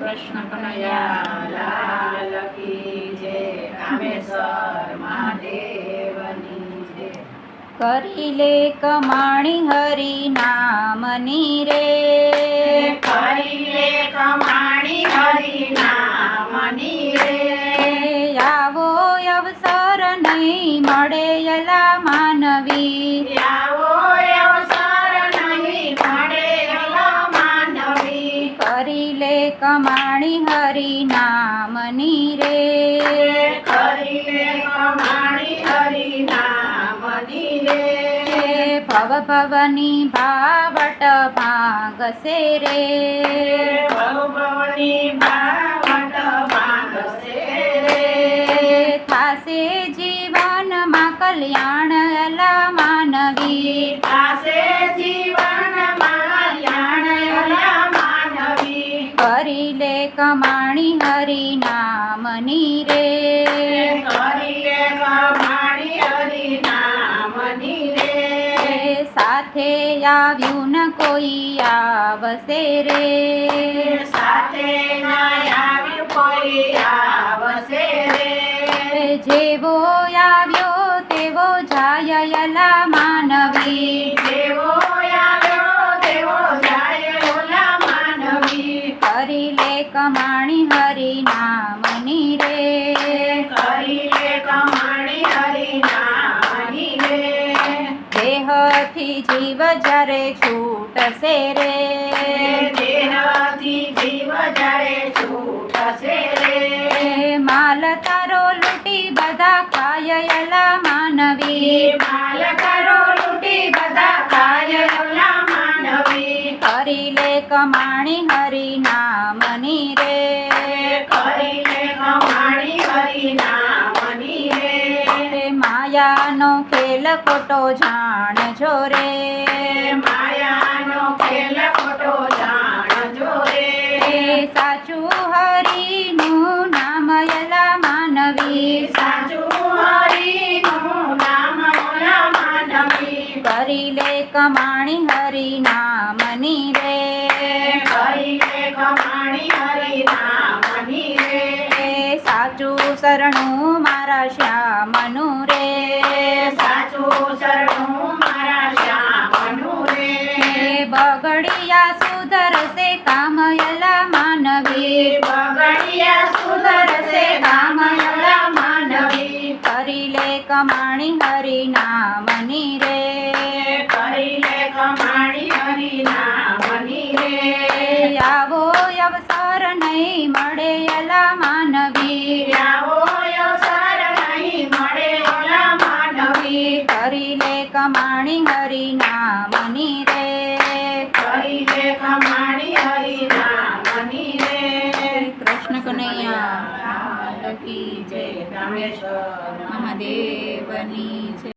કૃષ્ણ કરી લે કમાણી હરી નામની રે કરી લે કમાણી હરી નામની રે આવો અવસર નહીં મળે યલા માનવી. આવો કમાણી હરી નામની રે. ભવ ભવની ભાવટ ભાગશે રે. થાશે જીવનમાં કલ્યાણ માનવી. થાશે જીવનમાં યાણયલા માનવી કરી લે કમાણી હરી નામની રે. કરીલે કમાણી હરી નામની રે. સાથે આવ્યું ન કોઈ આવશે રે. સાથે ના આવ્યું કોઈ આવશે રે. જેવો આવ્યો તેવો જાયલા માનવી. જેવો આવ્યો તેવો જાય ઓલા માનવી કરી લે કમાણી હરી નામની રે કરીએ કમાણી હરી નામની રે દેહથી જીવ જ્યારે છૂટશે રે દેહથી જીવ જ્યારે છૂટશે રે માલ તારો લૂટી બધા ખાય અલા માનવી માલ તારો લૂટી બધા ખાય ઓલા માનવી કરી લે કમાણી હરી નામની રે કરીને કમાણી હરી નામની રે માયાનો ખેલ ખોટો જાણજો રે. માયાનો ખેલ ખોટો જાણજો રે. સાચું હરીનું નામ અલા માનવી. સાચું હરીનું નામ ઓલા માનવી. કરી લે કમાણી હરી નામની રે. કરીને કમાણી હરી નામની રે. સાચું શરણું મારા શ્યામનું રે સાચું શરણું મારા શ્યામનું રે બગડિયા સુધરશે કામયલા માનવી. બગડિયા સુધરશે કામયલા માનવી. કરી લે કમાણી હરી નામની રે કરીને કમાણી હરી નામની રે. આવો અવસર નહીં મળે અલા માનવી. આવો અવસર નહીં મળે ઓલા માનવી. કરી લે કમાણી હરી નામની રે કરીને કમાણી હરી નામની રે કૃષ્ણ કનૈયા કી જય રામેશ્વર મહાદેવની જય.